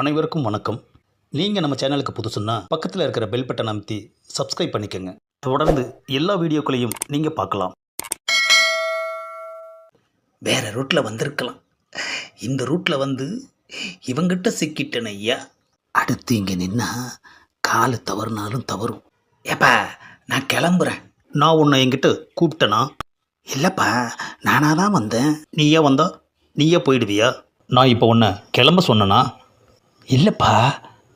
அனைவருக்கும் வணக்கம். நீங்கள் நம்ம சேனலுக்கு புதுசுன்னா பக்கத்தில் இருக்கிற பெல் பட்டன் அமைத்தி சப்ஸ்கிரைப் பண்ணிக்கோங்க. தொடர்ந்து எல்லா வீடியோக்களையும் நீங்கள் பார்க்கலாம். வேற ரூட்டில் வந்திருக்கலாம். இந்த ரூட்டில் வந்து இவங்கிட்ட சிக்கிட்டேன் ஐயா. அடுத்து இங்கே நின்னா காலு தவறுனாலும் தவறும். ஏப்பா நான் கிளம்புறேன். நான் உன்னை என்கிட்ட கூப்பிட்டேனா? இல்லைப்பா நானாக தான் வந்தேன். நீயே வந்தா? நீயே போயிடுவியா? நான் இப்போ உன்னை கிளம்ப சொன்னனா? இல்லைப்பா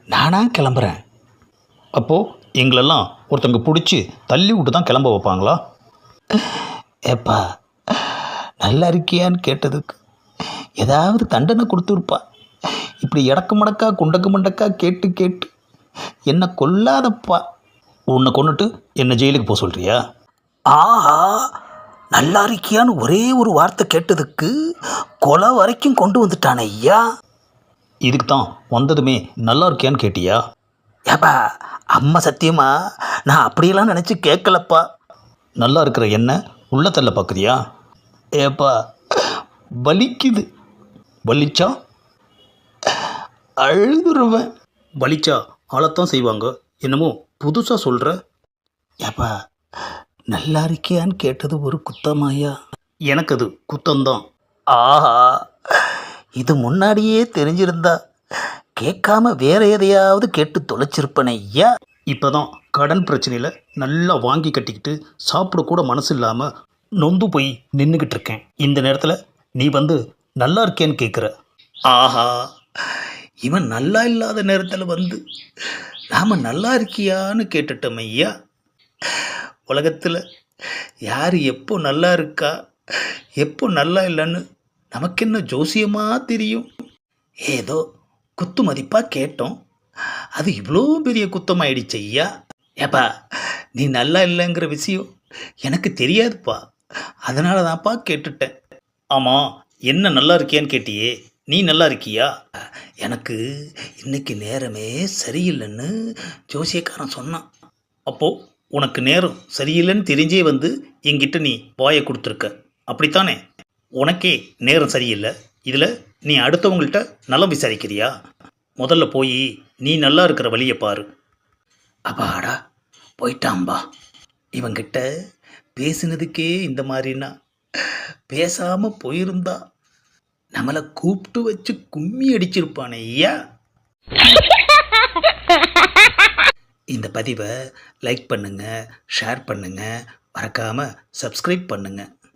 நானா கிளம்புறேன். அப்போது எங்களெல்லாம் ஒருத்தங்க பிடிச்சி தள்ளி விட்டு தான் கிளம்ப வைப்பாங்களா? ஏப்பா நல்லா இருக்கியான்னு கேட்டதுக்கு ஏதாவது தண்டனை கொடுத்துருப்பா. இப்படி இடக்கு மடக்கா குண்டக்கு மண்டக்கா கேட்டு கேட்டு என்னை கொல்லாதப்பா. உன்னை கொண்டுட்டு என்னை ஜெயிலுக்கு போக சொல்கிறியா ஆஹா நல்லா இருக்கியான்னு ஒரே ஒரு வார்த்தை கேட்டதுக்கு கொலை வரைக்கும் கொண்டு வந்துட்டானே ஐயா இதுக்கு தான் வந்ததுமே நல்லா இருக்கியான்னு கேட்டியா? ஏப்பா அம்மா சத்தியமா நான் அப்படியெல்லாம் நினச்சி கேட்கலப்பா. நல்லா இருக்கிற என்ன? உள்ளத்தல்ல தள்ள பார்க்குறியா? ஏப்பா வலிக்குது. வலிச்சா? அழுதுருவேன். வலிச்சா அழத்தான் செய்வாங்க. என்னமோ புதுசாக சொல்கிற ஏப்பா நல்லா இருக்கியான்னு கேட்டது ஒரு குத்தமாயா எனக்கு அது குத்தம்தான். ஆஹா இது முன்னாடியே தெரிஞ்சிருந்தா. கேட்காம வேற எதையாவது கேட்டு தொலைச்சிருப்பனே ஐயா. இப்போதான் கடன் பிரச்சனையில் நல்லா வாங்கி கட்டிக்கிட்டு சாப்பிட கூட மனசு இல்லாமல் நொந்து போய் நின்றுக்கிட்டு இருக்கேன். இந்த நேரத்தில் நீ வந்து நல்லா இருக்கேன்னு கேட்குற ஆஹா. இவன் நல்லா இல்லாத நேரத்தில் வந்து நாம் நல்லா இருக்கியான்னு கேட்டுட்டோம் ஐயா. உலகத்தில் யார் எப்போ நல்லா இருக்கா எப்போ நல்லா இல்லைன்னு நமக்கு என்ன ஜோசியமாக தெரியும்? ஏதோ குத்து மதிப்பாக கேட்டோம். அது இவ்வளோ பெரிய குத்தமாயிடுச்சு ஐயா. ஏப்பா நீ நல்லா இல்லைங்கிற விஷயம் எனக்கு தெரியாதுப்பா. அதனால தான்ப்பா கேட்டுட்டேன். ஆமாம் என்ன நல்லா இருக்கியான்னு கேட்டியே. நீ நல்லா இருக்கியா? எனக்கு இன்னைக்கு நேரமே சரியில்லைன்னு ஜோசியக்காரன் சொன்னான். அப்போது உனக்கு நேரம் சரியில்லைன்னு தெரிஞ்சே வந்து என்கிட்ட நீ வாயை கொடுத்துருக்க. அப்படித்தானே? உனக்கே நேரம் சரியில்லை. இதில் நீ அடுத்தவங்கள்ட்ட நலம் விசாரிக்கிறியா? முதல்ல போய் நீ நல்லா இருக்கிற வழியை பாரு. அப்பாடா போயிட்டாம்பா இவங்கிட்ட பேசினதுக்கே இந்த மாதிரினா பேசாமல் போயிருந்தா நம்மளை கூப்பிட்டு வச்சு கும்மி அடிச்சிருப்பானே ஐயா. இந்த பதிவை லைக் பண்ணுங்கள் ஷேர் பண்ணுங்கள் மறக்காமல் சப்ஸ்கிரைப் பண்ணுங்கள்